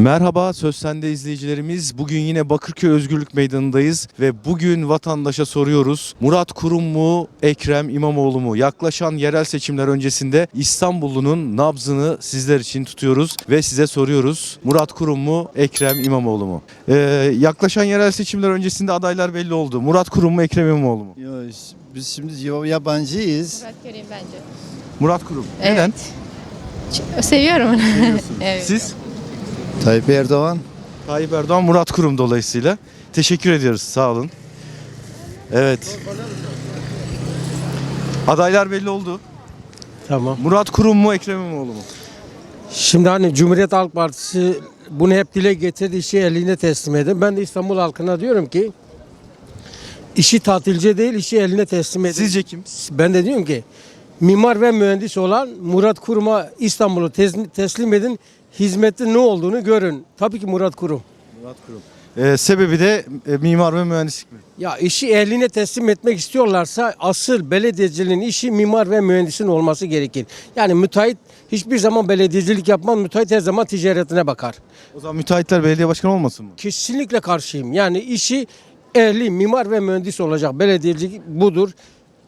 Merhaba Söz Sende izleyicilerimiz. Bugün yine Bakırköy Özgürlük Meydanı'ndayız ve bugün vatandaşa soruyoruz. Murat Kurum mu, Ekrem İmamoğlu mu? Yaklaşan yerel seçimler öncesinde İstanbullu'nun nabzını sizler için tutuyoruz ve size soruyoruz. Murat Kurum mu, Ekrem İmamoğlu mu? Ee, yaklaşan yerel seçimler öncesinde adaylar belli oldu. Murat Kurum mu, Ekrem İmamoğlu mu? Yo, biz şimdi yabancıyız. Murat göreyim bence. Murat Kurum. Evet. Neden? Seviyorum onu. evet. Siz? Tayyip Erdoğan. Tayyip Erdoğan, Murat Kurum dolayısıyla. Teşekkür ediyoruz. Sağ olun. Evet. Adaylar belli oldu. Tamam. Murat Kurum mu, Ekrem İmamoğlu mu? Şimdi hani Cumhuriyet Halk Partisi bunu hep dile getirdi işi eline teslim edin. Ben de İstanbul halkına diyorum ki işi tatilci değil işi eline teslim edin. Sizce kim? Ben de diyorum ki mimar ve mühendis olan Murat Kurum'a İstanbul'u tes- teslim edin. Hizmetin ne olduğunu görün. Tabii ki Murat Kurum. Murat Kurum. Ee, sebebi de e, mimar ve mühendislik mi? Ya işi eline teslim etmek istiyorlarsa asıl belediyeciliğin işi mimar ve mühendisin olması gerekir. Yani müteahhit hiçbir zaman belediyecilik yapmaz. Müteahhit her zaman ticaretine bakar. O zaman müteahhitler belediye başkanı olmasın mı? Kesinlikle karşıyım. Yani işi ehli, mimar ve mühendis olacak. Belediyecilik budur.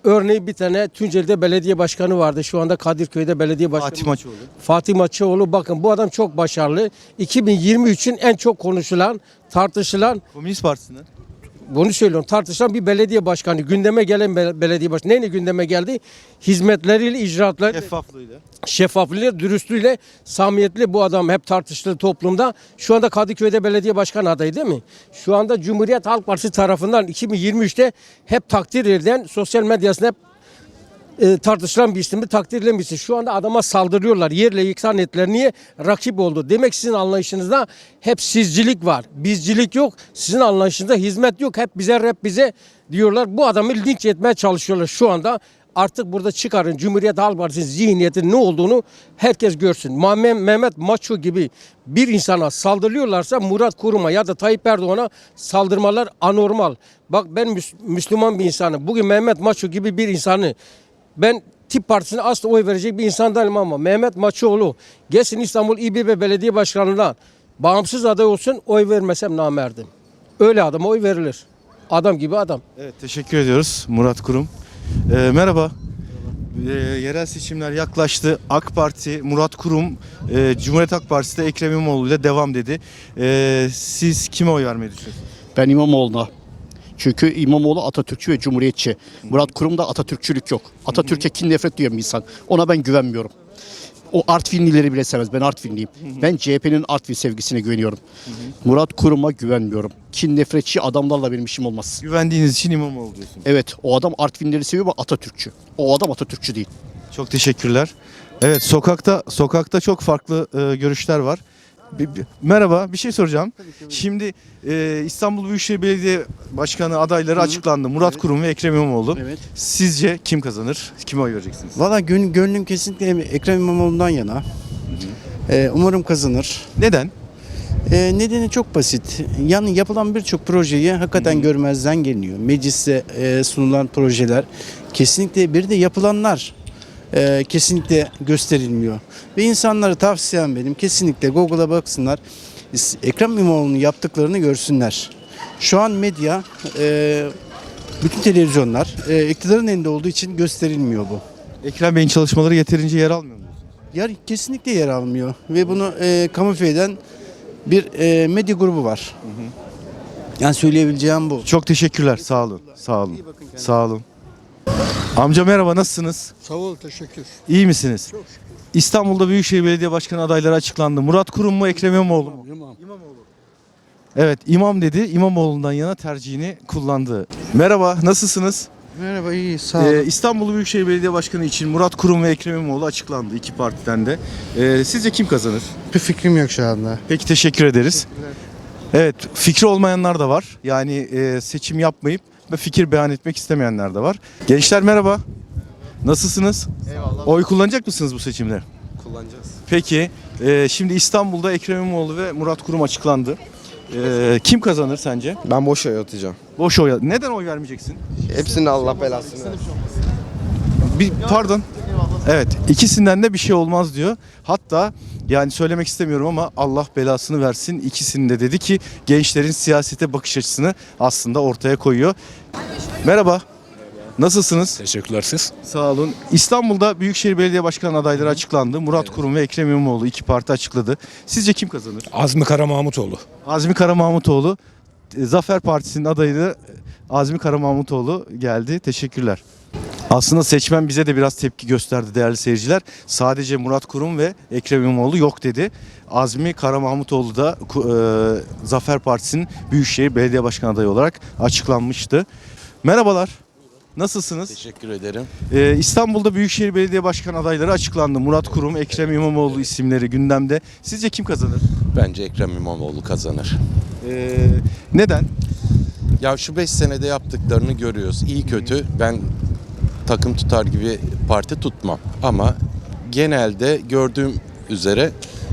Örneği bir tane Tunceli'de belediye başkanı vardı. Şu anda Kadirköy'de belediye başkanı. Fatih Maçoğlu. Fatih Maçoğlu bakın bu adam çok başarılı. 2023'ün en çok konuşulan, tartışılan, Komünist Partisi'nden. Bunu söylüyorum tartışılan bir belediye başkanı. Gündeme gelen be- belediye başkanı. Neyle gündeme geldi? Hizmetleriyle, icraatlarıyla, Şeffaflığıyla. şeffaflığıyla, dürüstlüğüyle, samimiyetli bu adam hep tartışılır toplumda. Şu anda Kadıköy'de belediye başkan adayı değil mi? Şu anda Cumhuriyet Halk Partisi tarafından 2023'te hep takdir edilen sosyal medyasında hep e, tartışılan bir isim, takdir edilen bir isim. Şu anda adama saldırıyorlar. Yerle yeksan ettiler. Niye? Rakip oldu. Demek sizin anlayışınızda hep sizcilik var. Bizcilik yok. Sizin anlayışınızda hizmet yok. Hep bize hep bize diyorlar. Bu adamı linç etmeye çalışıyorlar şu anda. Artık burada çıkarın Cumhuriyet Halk Partisi'nin zihniyetinin ne olduğunu herkes görsün. Muhammed Mehmet Maço gibi bir insana saldırıyorlarsa Murat Kurum'a ya da Tayyip Erdoğan'a saldırmalar anormal. Bak ben Müs- Müslüman bir insanım. Bugün Mehmet Maço gibi bir insanı ben tip partisine asla oy verecek bir insan değilim ama Mehmet Maçoğlu gelsin İstanbul İBB Belediye Başkanlığı'na bağımsız aday olsun oy vermesem namerdim. Öyle adama oy verilir. Adam gibi adam. Evet teşekkür ediyoruz Murat Kurum. Ee, merhaba. Ee, yerel seçimler yaklaştı. AK Parti, Murat Kurum, e, Cumhuriyet Halk Partisi de Ekrem İmamoğlu ile devam dedi. Ee, siz kime oy vermeyi düşünüyorsunuz? Ben İmamoğlu'na. Çünkü İmamoğlu Atatürkçü ve Cumhuriyetçi. Murat Kurum'da Atatürkçülük yok. Atatürk'e kin nefret duyan bir insan. Ona ben güvenmiyorum. O Artvinlileri bile sevmez. Ben Artvinliyim. Ben CHP'nin Artvin sevgisine güveniyorum. Murat Kurum'a güvenmiyorum. Kin nefretçi adamlarla benim işim olmaz. Güvendiğiniz için İmamoğlu diyorsunuz. Evet o adam Artvinleri seviyor ama Atatürkçü. O adam Atatürkçü değil. Çok teşekkürler. Evet sokakta sokakta çok farklı e, görüşler var. Bir- bir- merhaba bir şey soracağım. Şimdi e, İstanbul Büyükşehir Belediye Başkanı adayları açıklandı. Murat Kurum ve Ekrem İmamoğlu. Evet. Sizce kim kazanır? Kime oy vereceksiniz? Valla gön, gönlüm kesinlikle Ekrem İmamoğlu'ndan yana. Ee, umarım kazanır. Neden? Ee, nedeni çok basit. Yani yapılan birçok projeyi hakikaten görmezden geliniyor. Mecliste e, sunulan projeler kesinlikle bir de yapılanlar e, kesinlikle gösterilmiyor. Ve insanlara tavsiyem benim kesinlikle Google'a baksınlar. Ekrem İmamoğlu'nun yaptıklarını görsünler. Şu an medya e, bütün televizyonlar e, iktidarın elinde olduğu için gösterilmiyor bu. Ekrem Bey'in çalışmaları yeterince yer almıyor mu? Yer kesinlikle yer almıyor ve bunu e, kamufle eden bir e, medya grubu var. Yani söyleyebileceğim bu. Çok teşekkürler. Sağ olun. Sağ olun. Sağ olun. Amca merhaba nasılsınız? Sağ ol, teşekkür. İyi misiniz? İstanbul'da Büyükşehir Belediye Başkanı adayları açıklandı. Murat Kurum mu Ekrem İmamoğlu mu? İmam. Evet imam dedi. İmamoğlu'ndan yana tercihini kullandı. Merhaba nasılsınız? Merhaba, iyi, sağ ol. Ee, İstanbul Büyükşehir Belediye Başkanı için Murat Kurum ve Ekrem İmamoğlu açıklandı iki partiden de. Ee, sizce kim kazanır? bir fikrim yok şu anda. Peki teşekkür ederiz. Evet fikri olmayanlar da var. Yani e, seçim yapmayıp fikir beyan etmek istemeyenler de var. Gençler merhaba. Nasılsınız? Eyvallah. Oy kullanacak mısınız bu seçimde? Kullanacağız. Peki e, şimdi İstanbul'da Ekrem İmamoğlu ve Murat Kurum açıklandı. E, kim kazanır sence? Ben boş oy atacağım. Boş oy. Neden oy vermeyeceksin? Hepsinin Allah belasını versin. Bir pardon. Evet ikisinden de bir şey olmaz diyor. Hatta yani söylemek istemiyorum ama Allah belasını versin ikisinde dedi ki gençlerin siyasete bakış açısını aslında ortaya koyuyor. Merhaba. Nasılsınız? Teşekkürler siz. Sağ olun. İstanbul'da Büyükşehir Belediye Başkanı adayları açıklandı. Murat Kurum ve Ekrem İmamoğlu iki parti açıkladı. Sizce kim kazanır? Azmi Kara Mahmutoğlu. Azmi Kara Mahmutoğlu. Zafer Partisi'nin adayı da Azmi Kara Mahmutoğlu geldi. Teşekkürler. Aslında seçmen bize de biraz tepki gösterdi değerli seyirciler. Sadece Murat Kurum ve Ekrem İmamoğlu yok dedi. Azmi Kara Mahmutoğlu da e, Zafer Partisi'nin Büyükşehir Belediye Başkanı adayı olarak açıklanmıştı. Merhabalar. Nasılsınız? Teşekkür ederim. Ee, İstanbul'da Büyükşehir Belediye Başkanı adayları açıklandı. Murat Kurum, Ekrem İmamoğlu isimleri gündemde. Sizce kim kazanır? Bence Ekrem İmamoğlu kazanır. Ee, neden? Ya şu 5 senede yaptıklarını görüyoruz. İyi kötü ben takım tutar gibi parti tutmam. Ama genelde gördüğüm üzere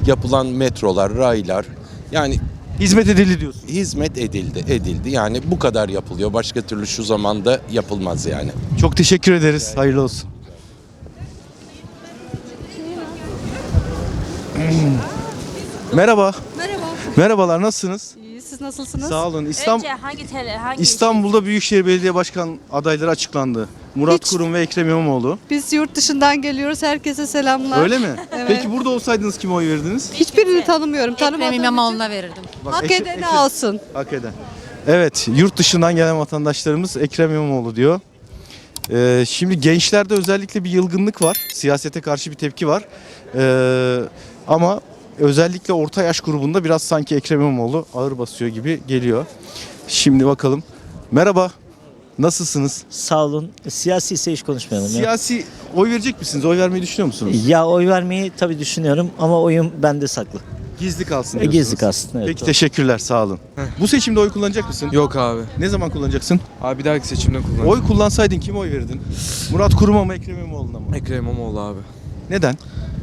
yapılan metrolar, raylar yani Hizmet edildi diyorsun. hizmet edildi, edildi. Yani bu kadar yapılıyor. Başka türlü şu zamanda yapılmaz yani. Çok teşekkür ederiz. Hayırlı olsun. Merhaba. Merhaba. Merhabalar nasılsınız? İyi, siz nasılsınız? Sağ olun. İstanbul Önce hangi tele, hangi İstanbul'da Büyükşehir Belediye Başkan adayları açıklandı. Murat Hiç- Kurum ve Ekrem İmamoğlu. Biz yurt dışından geliyoruz. Herkese selamlar. Öyle mi? Evet. Peki burada olsaydınız kime oy verdiniz? Hiçbirini tanımıyorum. Ekrem Tanımadığım için İmamoğlu'na verirdim. Bak, hak Ekrem- edeni Ekrem- alsın. Hak eden. Evet, yurt dışından gelen vatandaşlarımız Ekrem İmamoğlu diyor. Ee, şimdi gençlerde özellikle bir yılgınlık var. Siyasete karşı bir tepki var. Ee, ama özellikle orta yaş grubunda biraz sanki Ekrem İmamoğlu ağır basıyor gibi geliyor. Şimdi bakalım. Merhaba. Nasılsınız? Sağ olun. Siyasi ise hiç konuşmayalım ya. Siyasi oy verecek misiniz? Oy vermeyi düşünüyor musunuz? Ya oy vermeyi tabii düşünüyorum ama oyum bende saklı. Gizli kalsın E, diyorsunuz. Gizli kalsın. Evet, Peki doğru. teşekkürler sağ olun. Bu seçimde oy kullanacak mısın? Yok abi. Ne zaman kullanacaksın? Abi bir dahaki seçimde kullan. Oy kullansaydın kime oy verirdin? Murat Kurum'a mı Ekrem İmamoğlu'na mı? Ekrem İmamoğlu abi. Neden?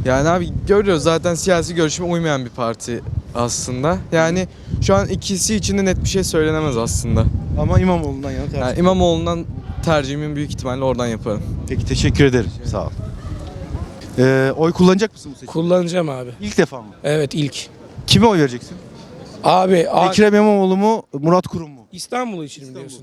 Yani abi görüyoruz zaten siyasi görüşüme uymayan bir parti aslında. Yani şu an ikisi için de net bir şey söylenemez aslında. Ama İmamoğlu'ndan yana tercih. Yani İmamoğlu'ndan tercihimin büyük ihtimalle oradan yaparım. Peki teşekkür ederim. Sağ ol. Ee, oy kullanacak mısın bu seçimde? Kullanacağım abi. İlk defa mı? Evet ilk. Kime oy vereceksin? Abi, a- Ekrem İmamoğlu mu, Murat Kurum mu? İstanbul için mi diyorsun?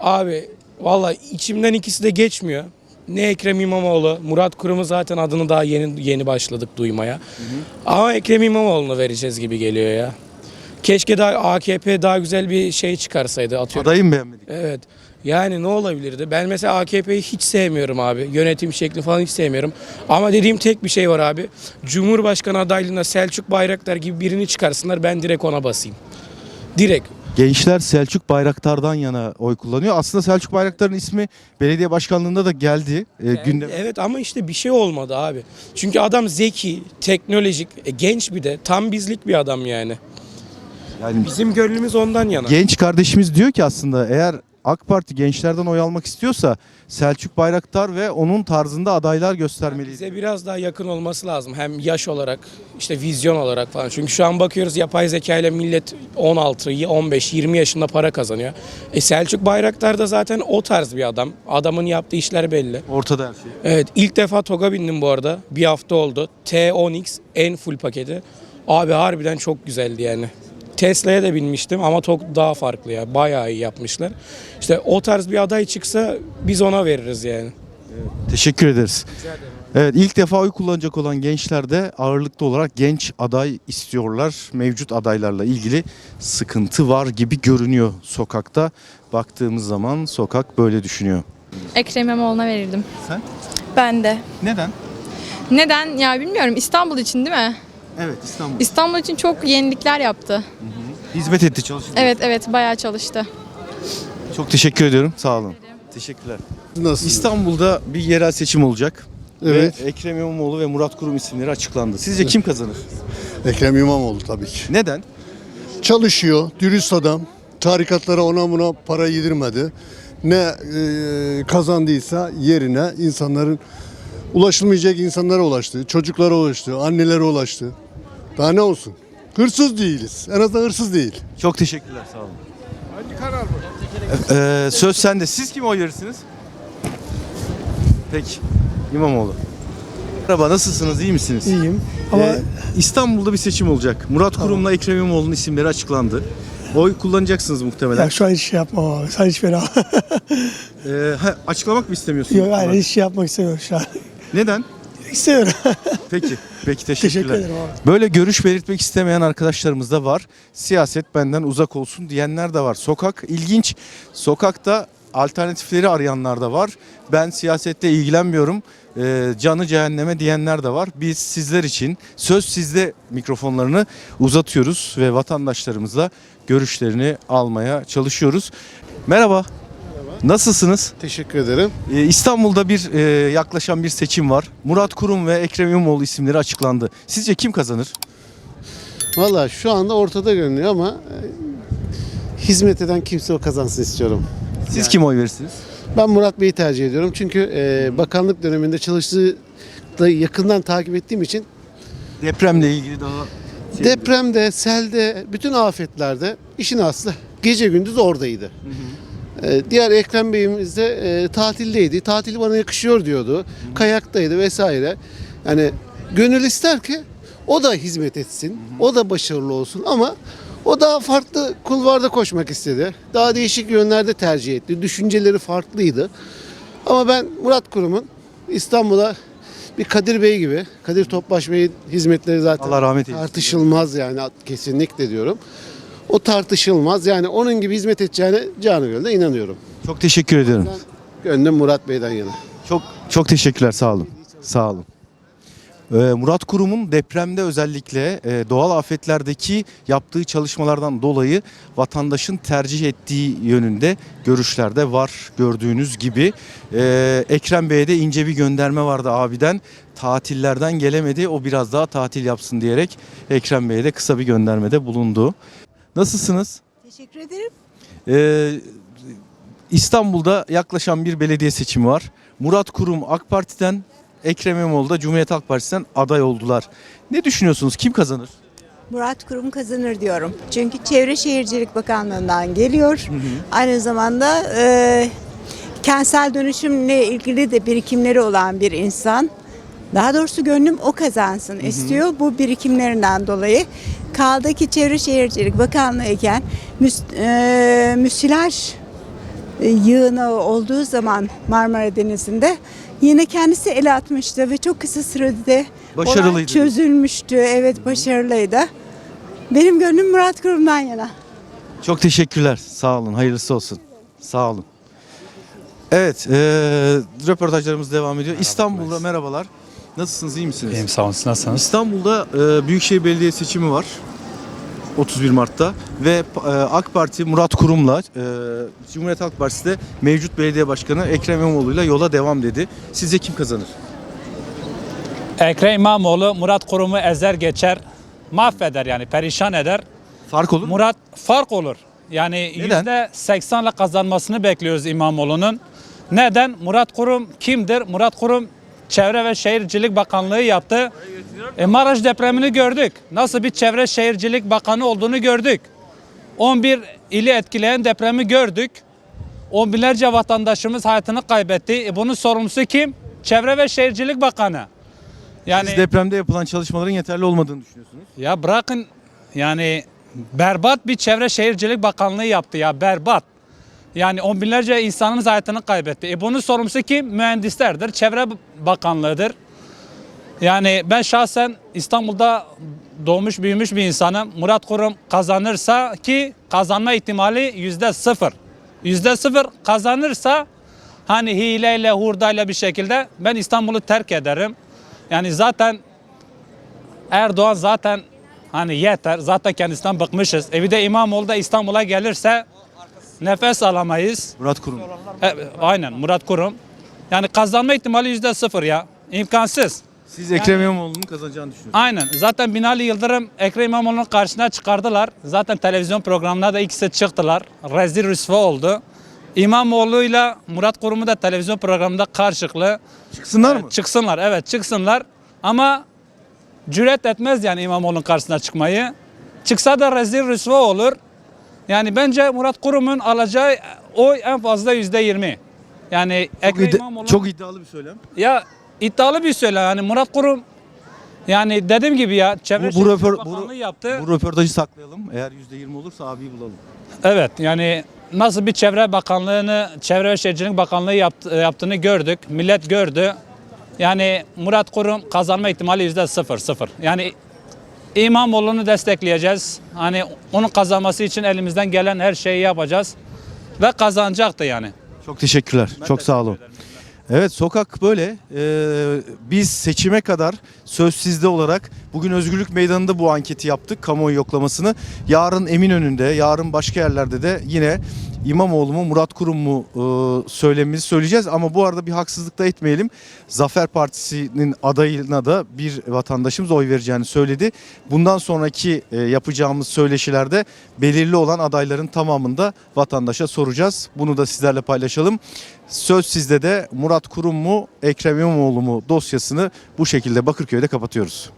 Abi valla içimden ikisi de geçmiyor. Ne Ekrem İmamoğlu, Murat Kurum'u zaten adını daha yeni yeni başladık duymaya. Ama Ekrem İmamoğlu'nu vereceğiz gibi geliyor ya. Keşke daha AKP daha güzel bir şey çıkarsaydı atıyorum. Adayı mı beğenmedik? Evet. Yani ne olabilirdi? Ben mesela AKP'yi hiç sevmiyorum abi. Yönetim şekli falan hiç sevmiyorum. Ama dediğim tek bir şey var abi. Cumhurbaşkanı adaylığına Selçuk Bayraktar gibi birini çıkarsınlar ben direkt ona basayım. Direkt. Gençler Selçuk Bayraktar'dan yana oy kullanıyor. Aslında Selçuk Bayraktar'ın ismi belediye başkanlığında da geldi e, Evet, gündeme. Evet ama işte bir şey olmadı abi. Çünkü adam zeki, teknolojik, e, genç bir de tam bizlik bir adam yani. Yani Bizim gönlümüz ondan yana. genç kardeşimiz diyor ki aslında eğer AK Parti gençlerden oy almak istiyorsa Selçuk Bayraktar ve onun tarzında adaylar göstermeliydi. Bize biraz daha yakın olması lazım. Hem yaş olarak, işte vizyon olarak falan. Çünkü şu an bakıyoruz yapay zeka ile millet 16, 15, 20 yaşında para kazanıyor. E Selçuk Bayraktar da zaten o tarz bir adam. Adamın yaptığı işler belli. Ortada her şey. Evet ilk defa TOG'a bindim bu arada. Bir hafta oldu. T10X en full paketi. Abi harbiden çok güzeldi yani. Tesla'ya da binmiştim ama TOG daha farklı ya. Bayağı iyi yapmışlar. İşte o tarz bir aday çıksa biz ona veririz yani. Teşekkür ederiz. Evet ilk defa oy kullanacak olan gençler de ağırlıklı olarak genç aday istiyorlar. Mevcut adaylarla ilgili sıkıntı var gibi görünüyor sokakta. Baktığımız zaman sokak böyle düşünüyor. Ekrem İmamoğlu'na verirdim. Sen? Ben de. Neden? Neden? Ya bilmiyorum. İstanbul için değil mi? Evet İstanbul. İstanbul için çok yenilikler yaptı. Hizmet etti çalıştı. Evet evet bayağı çalıştı. Çok teşekkür ediyorum. Sağ olun. Teşekkürler. Nasıl? İstanbul'da bir yerel seçim olacak. Evet. Ve Ekrem İmamoğlu ve Murat Kurum isimleri açıklandı. Sizce kim kazanır? Ekrem İmamoğlu tabii ki. Neden? Çalışıyor, dürüst adam. Tarikatlara ona buna para yedirmedi. Ne e, kazandıysa yerine insanların ulaşılmayacak insanlara ulaştı. Çocuklara ulaştı, annelere ulaştı. Daha ne olsun? Hırsız değiliz. En azından hırsız değil. Çok teşekkürler. Sağ olun. Ee, söz sende. Siz kime oy verirsiniz? Peki. İmamoğlu. Merhaba nasılsınız iyi misiniz? İyiyim ama Ee, İstanbul'da bir seçim olacak. Murat Kurum'la Ekrem İmamoğlu'nun isimleri açıklandı. Oy kullanacaksınız muhtemelen. ya şu an hiç şey yapmam abi. Sen hiç fena. Ee, ha, açıklamak mı istemiyorsunuz? Yok hayır hiç şey yapmak istemiyorum şu an. Neden? İstemiyorum. Peki. Peki teşekkürler. Teşekkür ederim abi. Böyle görüş belirtmek istemeyen arkadaşlarımız da var. Siyaset benden uzak olsun diyenler de var. Sokak ilginç. Sokakta alternatifleri arayanlar da var. Ben siyasette ilgilenmiyorum. Ee, canı cehenneme diyenler de var. Biz sizler için söz sizde mikrofonlarını uzatıyoruz ve vatandaşlarımızla görüşlerini almaya çalışıyoruz. Merhaba. Nasılsınız? Teşekkür ederim. Ee, İstanbul'da bir e, yaklaşan bir seçim var. Murat Kurum ve Ekrem İmamoğlu isimleri açıklandı. Sizce kim kazanır? Valla şu anda ortada görünüyor ama e, hizmet eden kimse o kazansın istiyorum. Siz kim oy verirsiniz? Ben Murat Bey'i tercih ediyorum çünkü e, bakanlık döneminde çalıştığı da yakından takip ettiğim için Depremle ilgili daha şey- depremde, selde, bütün afetlerde işin aslı gece gündüz oradaydı. E, diğer Ekrem Bey'imiz de e, tatildeydi. Tatil bana yakışıyor diyordu. Kayaktaydı vesaire. Yani gönül ister ki o da hizmet etsin. O da başarılı olsun ama o daha farklı kulvarda koşmak istedi. Daha değişik yönlerde tercih etti. Düşünceleri farklıydı. Ama ben Murat Kurum'un İstanbul'a bir Kadir Bey gibi, Kadir Topbaş Bey'in hizmetleri zaten Allah rahmet eylesin. tartışılmaz yani kesinlikle diyorum. O tartışılmaz. Yani onun gibi hizmet edeceğine canı gönülden inanıyorum. Çok teşekkür ediyorum. Gönlüm Murat Bey'den yana. Çok çok teşekkürler. Sağ olun. Sağ olun. Ee, Murat Kurum'un depremde özellikle e, doğal afetlerdeki yaptığı çalışmalardan dolayı vatandaşın tercih ettiği yönünde görüşler de var gördüğünüz gibi. Ee, Ekrem Bey'e de ince bir gönderme vardı abiden. Tatillerden gelemedi. O biraz daha tatil yapsın diyerek Ekrem Bey'e de kısa bir göndermede bulundu. Nasılsınız? Teşekkür ederim. Ee, İstanbul'da yaklaşan bir belediye seçimi var. Murat Kurum AK Parti'den, Ekrem İmamoğlu da Cumhuriyet Halk Partisi'nden aday oldular. Ne düşünüyorsunuz? Kim kazanır? Murat Kurum kazanır diyorum. Çünkü Çevre Şehircilik Bakanlığı'ndan geliyor. Aynı zamanda e, kentsel dönüşümle ilgili de birikimleri olan bir insan. Daha doğrusu gönlüm o kazansın istiyor bu birikimlerinden dolayı. Kaldı ki Çevre Şehircilik Bakanlığı iken müs, e, müsilaj e, yığını olduğu zaman Marmara Denizi'nde yine kendisi el atmıştı ve çok kısa sürede Başarılıydı. çözülmüştü. Evet başarılıydı. Benim gönlüm Murat Kurum'dan yana. Çok teşekkürler. Sağ olun. Hayırlısı olsun. Sağ olun. Evet, eee, röportajlarımız devam ediyor. İstanbul'da merhabalar. Nasılsınız? iyi misiniz? İyiyim sağ olun. Siz Nasılsınız? İstanbul'da eee, Büyükşehir Belediye seçimi var. 31 Mart'ta ve eee, AK Parti Murat Kurum'la eee, Cumhuriyet Halk Partisi de mevcut belediye başkanı Ekrem İmamoğlu'yla yola devam dedi. Sizce kim kazanır? Ekrem İmamoğlu Murat Kurum'u ezer geçer. Mahveder yani perişan eder. Fark olur mu? Murat fark olur. Yani Neden? yüzde seksenle kazanmasını bekliyoruz İmamoğlu'nun. Neden? Murat Kurum kimdir? Murat Kurum Çevre ve Şehircilik Bakanlığı yaptı. E, Maraş depremini gördük. Nasıl bir Çevre Şehircilik Bakanı olduğunu gördük. 11 ili etkileyen depremi gördük. On binlerce vatandaşımız hayatını kaybetti. E, bunun sorumlusu kim? Çevre ve Şehircilik Bakanı. Yani Siz depremde yapılan çalışmaların yeterli olmadığını düşünüyorsunuz. ya bırakın yani berbat bir Çevre Şehircilik Bakanlığı yaptı ya berbat. Yani on binlerce insanımız hayatını kaybetti. E bunun sorumlusu kim? Mühendislerdir, Çevre Bakanlığı'dır. Yani ben şahsen İstanbul'da doğmuş büyümüş bir insanım. Murat Kurum kazanırsa ki kazanma ihtimali yüzde sıfır. Yüzde sıfır kazanırsa hani hileyle hurdayla bir şekilde ben İstanbul'u terk ederim. Yani zaten Erdoğan zaten hani yeter. Zaten kendisinden bıkmışız. E bir de İmamoğlu da İstanbul'a gelirse nefes alamayız. Murat Kurum. E, aynen Murat Kurum. Yani kazanma ihtimali yüzde sıfır ya. İmkansız. Siz Ekrem İmamoğlu'nun kazanacağını düşünüyorsunuz. Aynen. Zaten Binali Yıldırım Ekrem İmamoğlu'nun karşısına çıkardılar. Zaten televizyon programına da ikisi çıktılar. Rezil rüsva oldu. İmamoğlu'yla Murat Kurum'u da televizyon programında karşılıklı Çıksınlar mı? Çıksınlar evet çıksınlar ama cüret etmez yani İmamoğlu'nun karşısına çıkmayı. Çıksa da rezil rüsva olur. Yani bence Murat Kurum'un alacağı oy en fazla yüzde yirmi. Yani Çok, Ekrem İmamoğlu çok iddialı bir söylem. ya iddialı bir söyle yani Murat Kurum yani dediğim gibi ya Çevre Bu- bu röpor- bu- yaptı. Bu röportajı saklayalım. Eğer %20 olursa abiyi bulalım. Evet yani nasıl bir çevre bakanlığını, çevre ve şehircilik bakanlığı yaptı- yaptığını gördük. Millet gördü. Yani Murat Kurum kazanma ihtimali yüzde sıfır sıfır. Yani İmamoğlu'nu destekleyeceğiz. Hani onun kazanması için elimizden gelen her şeyi yapacağız. Ve kazanacaktı yani. Çok teşekkürler. Çok sağ olun. Evet sokak böyle. Ee, biz seçime kadar söz sizde olarak bugün Özgürlük Meydanı'nda bu anketi yaptık. Kamuoyu yoklamasını. Yarın Eminönü'nde, yarın başka yerlerde de yine İmamoğlu mu Murat Kurum mu e, söylemimizi söyleyeceğiz. Ama bu arada bir haksızlık da etmeyelim. Zafer Partisi'nin adayına da bir vatandaşımız oy vereceğini söyledi. Bundan sonraki e, yapacağımız söyleşilerde belirli olan adayların tamamında vatandaşa soracağız. Bunu da sizlerle paylaşalım. Söz sizde de Murat Kurum mu Ekrem İmamoğlu mu dosyasını bu şekilde Bakırköy'de kapatıyoruz.